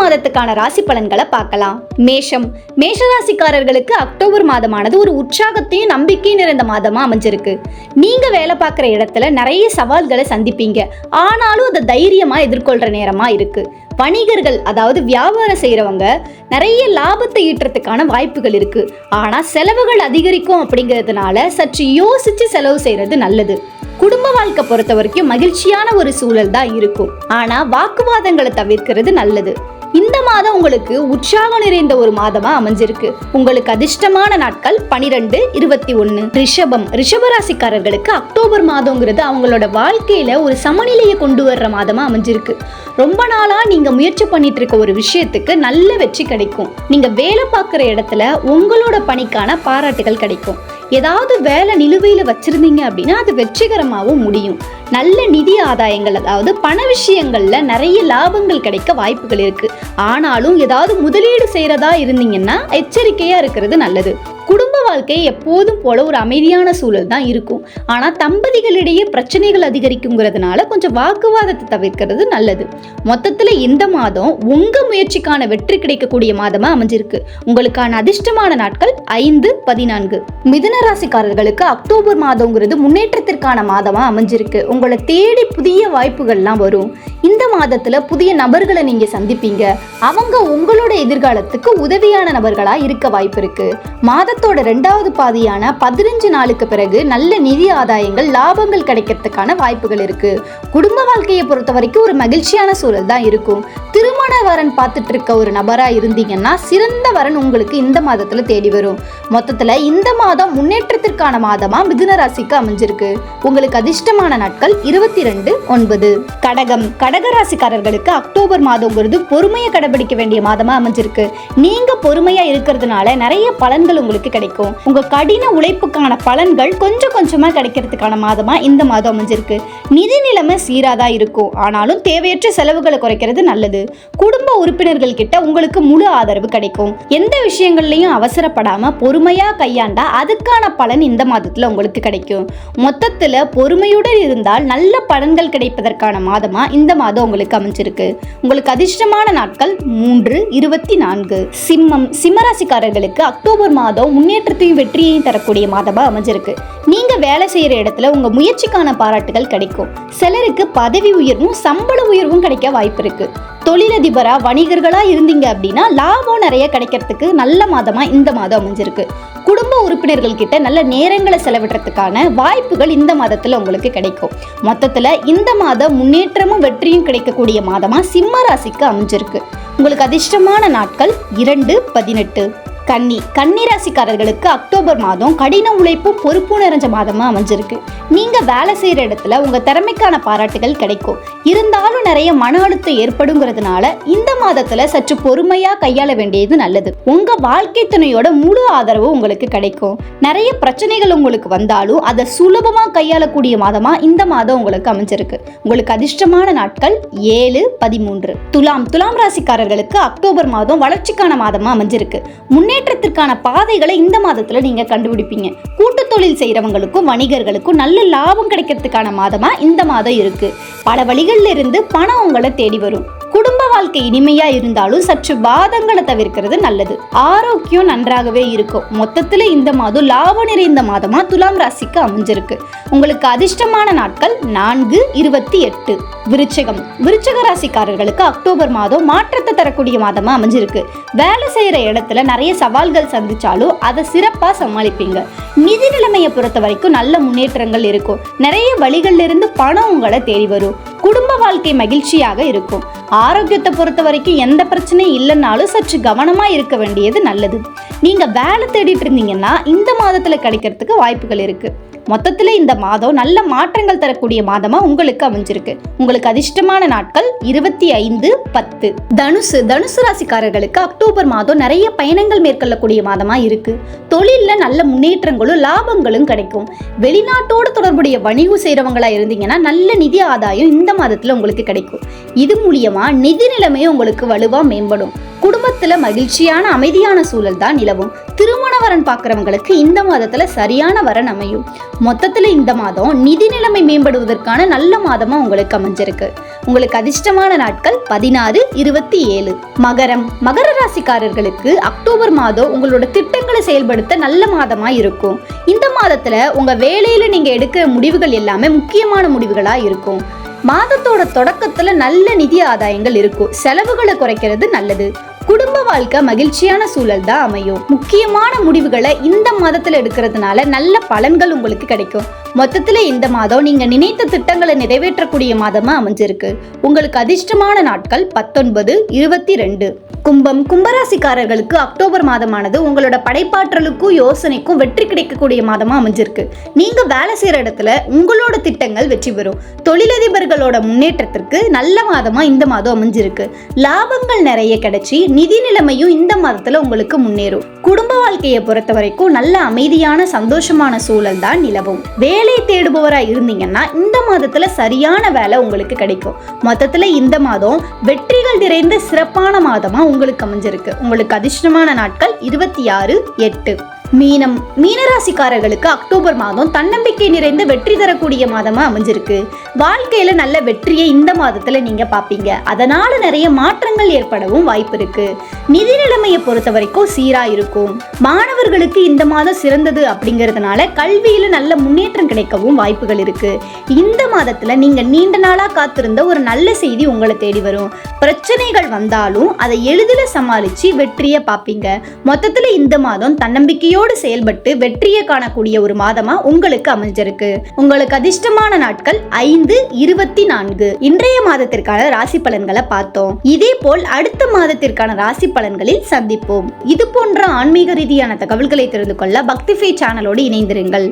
மாதத்துக்கான ராசி பலன்களை பார்க்கலாம். மேஷம். மேஷராசிக்காரர்களுக்கு அக்டோபர் மாதமானது ஒரு உற்சாகத்தையும் நம்பிக்கையும் நிறைந்த மாதமா அமைஞ்சிருக்கு. நீங்க வேலை பார்க்குற இடத்துல நிறைய சவால்களை சந்திப்பீங்க. ஆனாலும் அதை தைரியமா எதிர்கொள்ற நேரமா இருக்கு. வணிகர்கள் அதாவது வியாபாரம் செய்கிறவங்க நிறைய லாபத்தை ஈட்டுறதுக்கான வாய்ப்புகள் இருக்கு. ஆனா செலவுகள் அதிகரிக்கும் அப்படிங்கிறதுனால சற்று யோசிச்சு செலவு செய்யறது நல்லது. குடும்ப வாழ்க்கை பொறுத்த வரைக்கும் மகிழ்ச்சியான ஒரு சூழல் தான் இருக்கும். ஆனா வாக்குவாதங்களை தவிர்க்கிறது நல்லது. இந்த மாதம் உங்களுக்கு உற்சாகம் நிறைந்த ஒரு மாதமா அமைஞ்சிருக்கு. உங்களுக்கு அதிர்ஷ்டமான நாட்கள் பனிரெண்டு இருபத்தி ஒன்னு. ரிஷபம் ரிஷபராசிக்காரர்களுக்கு அக்டோபர் மாதங்கிறது அவங்களோட வாழ்க்கையில ஒரு சமநிலையை கொண்டு வர்ற மாதமா அமைஞ்சிருக்கு. ரொம்ப நாளா நீங்க முயற்சி பண்ணிட்டு இருக்க ஒரு விஷயத்துக்கு நல்ல வெற்றி கிடைக்கும். நீங்க வேலை பார்க்குற இடத்துல உங்களோட பணிக்கான பாராட்டுகள் கிடைக்கும். ஏதாவது வேலை நிலுவையில வச்சிருந்தீங்க அப்படின்னா அது வெற்றிகரமாகவும் முடியும். நல்ல நிதி ஆதாயங்கள் அதாவது பண விஷயங்கள்ல நிறைய லாபங்கள் கிடைக்க வாய்ப்புகள் இருக்கு. ஆனாலும் ஏதாவது முதலீடு செய்யறதா இருந்தீங்கன்னா எச்சரிக்கையா இருக்கிறது நல்லது. குடும்ப வாழ்க்கை எப்போதும் போல ஒரு அமைதியான சூழல் தான் இருக்கும். ஆனால் தம்பதிகளிடையே பிரச்சனைகள் அதிகரிக்குங்கிறதுனால கொஞ்சம் வாக்குவாதத்தை தவிர்க்கிறது நல்லது. மொத்தத்தில் இந்த மாதம் உங்கள் முயற்சிக்கான வெற்றி கிடைக்கக்கூடிய மாதமாக அமைஞ்சிருக்கு. உங்களுக்கான அதிர்ஷ்டமான நாட்கள் ஐந்து பதினான்கு. மிதுன ராசிக்காரர்களுக்கு அக்டோபர் மாதங்கிறது முன்னேற்றத்திற்கான மாதமாக அமைஞ்சிருக்கு. உங்களை தேடி புதிய வாய்ப்புகள்லாம் வரும். இந்த மாதத்தில் புதிய நபர்களை நீங்கள் சந்திப்பீங்க. அவங்க உங்களோட எதிர்காலத்துக்கு உதவியான நபர்களாக இருக்க வாய்ப்பு மாத மாதத்தோட ரெண்டாவது பாதியான பதினஞ்சு நாளுக்கு பிறகு நல்ல நிதி ஆதாயங்கள் லாபங்கள் கிடைக்கிறதுக்கான வாய்ப்புகள் இருக்கு. குடும்ப வாழ்க்கையை பொறுத்த வரைக்கும் ஒரு மகிழ்ச்சியான சூழல் தான் இருக்கும். திருமண வரன் பார்த்துட்டு இருக்க ஒரு நபரா இருந்தீங்கன்னா சிறந்த வரன் உங்களுக்கு இந்த மாதத்துல தேடி வரும். மொத்தத்துல இந்த மாதம் முன்னேற்றத்திற்கான மாதமா மிதுன ராசிக்கு அமைஞ்சிருக்கு. உங்களுக்கு அதிர்ஷ்டமான நாட்கள் இருபத்தி ரெண்டு ஒன்பது. கடகம். கடக ராசிக்காரர்களுக்கு அக்டோபர் மாதங்கிறது பொறுமையை கடைபிடிக்க வேண்டிய மாதமா அமைஞ்சிருக்கு. நீங்க பொறுமையா இருக்கிறதுனால நிறைய பலன்கள் உங்களுக்கு கிடைக்கும். உங்க கடின உழைப்புக்கான பலன்கள் கொஞ்சம் கொஞ்சமா கிடைக்கிறதுக்கான மாதமா இந்த மாதம் அமைஞ்சிருக்கு. நிதி நிலைமை சீராதான் இருக்கும். ஆனாலும் தேவையற்ற செலவுகளை குறைக்கிறது நல்லது. குடும்ப உறுப்பினர்கள் கிட்ட உங்களுக்கு முழு ஆதரவு கிடைக்கும். எந்த விஷயங்கள்லையும் அவசரப்படாம பொறுமையா கையாண்டா அதுக்கான பலன் இந்த மாதத்துல உங்களுக்கு கிடைக்கும். மொத்தத்துல பொறுமையுடன் இருந்தால் நல்ல பலன்கள் கிடைப்பதற்கான மாதமா இந்த மாதம் உங்களுக்கு அமைஞ்சிருக்கு. உங்களுக்கு அதிர்ஷ்டமான நாட்கள் மூன்று இருபத்தி நான்கு. சிம்மம் சிம்மராசிக்காரர்களுக்கு அக்டோபர் மாதம் முன்னேற்றத்தையும் வெற்றியையும் தரக்கூடிய மாதமா அமைஞ்சிருக்கு. நீங்க வேலை செய்யற இடத்துல உங்க முயற்சிக்கான பாராட்டுகள் கிடைக்கும். சிலருக்கு பதவி உயர்வும் சம்பள உயர்வும் கிடைக்க வாய்ப்பு இருக்கு. தொழிலதிபரா வணிகர்களா இருந்தீங்க அப்படின்னா லாபம் நிறைய கிடைக்கிறதுக்கு நல்ல மாதமா இந்த மாதம் அமைஞ்சிருக்கு. குடும்ப உறுப்பினர்கள் கிட்ட நல்ல நேரங்களை செலவிடுறதுக்கான வாய்ப்புகள் இந்த மாதத்துல உங்களுக்கு கிடைக்கும். மொத்தத்துல இந்த மாதம் முன்னேற்றமும் வெற்றியும் கிடைக்கக்கூடிய மாதமா சிம்ம ராசிக்கு அமைஞ்சிருக்கு. உங்களுக்கு அதிர்ஷ்டமான நாட்கள் இரண்டு பதினெட்டு. கன்னி. கன்னி ராசிக்காரர்களுக்கு அக்டோபர் மாதம் கடின உழைப்பும் பொறுப்பு நிறைஞ்ச மாதமாக அமைஞ்சிருக்கு. நீங்கள் வேலை செய்கிற இடத்துல உங்க திறமைக்கான பாராட்டுகள் கிடைக்கும். இருந்தாலும் நிறைய மன அழுத்தம் ஏற்படுங்கிறதுனால இந்த மாதத்துல சற்று பொறுமையாக கையாள வேண்டியது நல்லது. உங்க வாழ்க்கை துணையோட முழு ஆதரவு உங்களுக்கு கிடைக்கும். நிறைய பிரச்சனைகள் உங்களுக்கு வந்தாலும் அதை சுலபமாக கையாளக்கூடிய மாதமா இந்த மாதம் உங்களுக்கு அமைஞ்சிருக்கு. உங்களுக்கு அதிர்ஷ்டமான நாட்கள் ஏழு பதிமூன்று. துலாம் துலாம் ராசிக்காரர்களுக்கு அக்டோபர் மாதம் வளர்ச்சிக்கான மாதமாக அமைஞ்சிருக்கு. முன்னே முன்னேற்றத்திற்கான பாதைகளை இந்த மாதத்துல நீங்க கண்டுபிடிப்பீங்க. கூட்டு தொழில் செய்கிறவங்களுக்கும் வணிகர்களுக்கும் நல்ல லாபம் கிடைக்கிறதுக்கான மாதமா இந்த மாதம் இருக்கு. பல வழிகளிலிருந்து பணம் உங்களை தேடி வரும். குடும்ப வாழ்க்கை இனிமையா இருந்தாலும் சற்று பாதங்களை தவிர்க்கிறது நல்லது. ஆரோக்கியம் நன்றாகவே இருக்கும். மொத்தத்துல இந்த மாதம் லாபம் நிறைந்த மாதமா துலாம் ராசிக்கு அமைஞ்சிருக்கு. உங்களுக்கு அதிர்ஷ்டமான நாட்கள் நான்கு இருபத்தி எட்டு. விருச்சகம். விருச்சக ராசிக்காரர்களுக்கு அக்டோபர் மாதம் மாற்றத்தை தரக்கூடிய மாதமா அமைஞ்சிருக்கு. வேலை செய்யற இடத்துல நிறைய சவால்கள் சந்திச்சாலும் அதை சிறப்பா சமாளிப்பீங்க. நிதி நிலைமையை பொறுத்த வரைக்கும் நல்ல முன்னேற்றங்கள் இருக்கும். நிறைய வழிகள்ல இருந்து பணம் உங்களை தேடி வரும். குடும்ப வாழ்க்கை மகிழ்ச்சியாக இருக்கும். ஆரோக்கியத்தை பொறுத்த வரைக்கும் எந்த பிரச்சனையும் இல்லைன்னாலும் சற்று கவனமா இருக்க வேண்டியது நல்லது. நீங்க வேலை தேடிட்டு இருந்தீங்கன்னா இந்த மாதத்துல கிடைக்கிறதுக்கு வாய்ப்புகள் இருக்கு. மொத்தத்தில் இந்த மாதம் நல்ல மாற்றங்கள் தரக்கூடிய மாதமாக உங்களுக்கு அமைஞ்சிருக்கு. உங்களுக்கு அதிர்ஷ்டமான நாட்கள் இருபத்தி ஐந்து பத்து. தனுசு தனுசு ராசிக்காரர்களுக்கு அக்டோபர் மாதம் நிறைய பயணங்கள் மேற்கொள்ளக்கூடிய மாதமாக இருக்கு. தொழிலில் நல்ல முன்னேற்றங்களும் லாபங்களும் கிடைக்கும். வெளிநாட்டோடு தொடர்புடைய வணிகம் செய்கிறவங்களாக இருந்தீங்கன்னா நல்ல நிதி ஆதாயம் இந்த மாதத்தில் உங்களுக்கு கிடைக்கும். இது மூலியமாக நிதி நிலைமையும் உங்களுக்கு வலுவாக மேம்படும். குடும்பத்தில் மகிழ்ச்சியான அமைதியான சூழல் தான் நிலவும். வரன் பார்க்குறவங்களுக்கு இந்த மாதத்துல சரியான வரன் அமையும். மொத்தத்துல இந்த மாதம் நிதி நிலைமை மேம்படுவதற்கான நல்ல மாதமா உங்களுக்கு அமைஞ்சிருக்கு. உங்களுக்கு அதிர்ஷ்டமான நாட்கள் பதினாறு இருபத்தி ஏழு. மகரம். மகர ராசிக்காரர்களுக்கு அக்டோபர் மாதம் உங்களோட திட்டங்களை செயல்படுத்த நல்ல மாதமா இருக்கும். இந்த மாதத்துல உங்க வேலையில நீங்க எடுக்கிற முடிவுகள் எல்லாமே முக்கியமான முடிவுகளா இருக்கும். மாதத்தோட தொடக்கத்துல நல்ல நிதி ஆதாயங்கள் இருக்கும். செலவுகளை குறைக்கிறது நல்லது. குடும்ப வாழ்க்கை மகிழ்ச்சியான சூழல் தான் அமையும். முக்கியமான முடிவுகளை இந்த மாதத்துல எடுக்கிறதுனால நல்ல பலன்கள் உங்களுக்கு கிடைக்கும். மொத்தத்தில் இந்த மாதம் நீங்கள் நினைத்த திட்டங்களை நிறைவேற்றக்கூடிய மாதமாக அமைஞ்சிருக்கு. உங்களுக்கு அதிர்ஷ்டமான நாட்கள் பத்தொன்பது இருபத்தி ரெண்டு கும்பம் கும்பராசிக்காரர்களுக்கு அக்டோபர் மாதமானது உங்களோட படைப்பாற்றலுக்கும் யோசனைக்கும் வெற்றி கிடைக்கக்கூடிய மாதமாக அமைஞ்சிருக்கு. நீங்க வேலை செய்யற இடத்துல உங்களோட திட்டங்கள் வெற்றி பெறும். தொழிலதிபர்களோட முன்னேற்றத்திற்கு நல்ல மாதமா இந்த மாதம் அமைஞ்சிருக்கு. லாபங்கள் நிறைய கிடைச்சி நிதி நிலைமையும் இந்த மாதத்துல உங்களுக்கு முன்னேறும். குடும்ப வாழ்க்கையை பொறுத்த வரைக்கும் நல்ல அமைதியான சந்தோஷமான சூழல் தான் நிலவும். வேலை தேடுபவரா இருந்தீங்கன்னா இந்த மாதத்துல சரியான வேலை உங்களுக்கு கிடைக்கும். மொத்தத்துல இந்த மாதம் வெற்றிகள் நிறைந்த சிறப்பான மாதமா உங்களுக்கு அமைஞ்சிருக்கு. உங்களுக்கு அதிர்ஷ்டமான நாட்கள் இருபத்தி ஆறு எட்டு. மீனம் மீனராசிக்காரர்களுக்கு அக்டோபர் மாதம் தன்னம்பிக்கை நிறைந்த வெற்றி தரக்கூடிய மாதமா அமைஞ்சிருக்கு. வாழ்க்கையில நல்ல வெற்றியை இந்த மாதத்துல நீங்க பாப்பீங்க. அதனால நிறைய மாற்றங்கள் ஏற்படவும் வாய்ப்பு இருக்கு. நிதி நிலைமையை பொறுத்த வரைக்கும் சீரா இருக்கும். மாணவர்களுக்கு இந்த மாதம் சிறந்தது அப்படிங்கிறதுனால கல்வியில நல்ல முன்னேற்றம் கிடைக்கவும் வாய்ப்புகள் இருக்கு. இந்த மாதத்துல நீங்க நீண்ட நாளா காத்திருந்த ஒரு நல்ல செய்தி உங்களை தேடி வரும். பிரச்சனைகள் வந்தாலும் அதை எளிதில் சமாளிச்சு வெற்றியை பார்ப்பீங்க மொத்தத்துல இந்த மாதம் உறுதியோடு செயல்பட்டு வெற்றியை காணக்கூடிய ஒரு மாதமா உங்களுக்கு அமைஞ்சிருக்கு. உங்களுக்கு அதிர்ஷ்டமான நாட்கள் ஐந்து இருபத்தி நான்கு. இன்றைய மாதத்திற்கான ராசி பலன்களை பார்த்தோம். இதே போல் அடுத்த மாதத்திற்கான ராசி பலன்களில் சந்திப்போம். இது போன்ற ஆன்மீக ரீதியான தகவல்களை தெரிந்து கொள்ள பக்திஃபை சேனலோடு இணைந்திருங்கள்.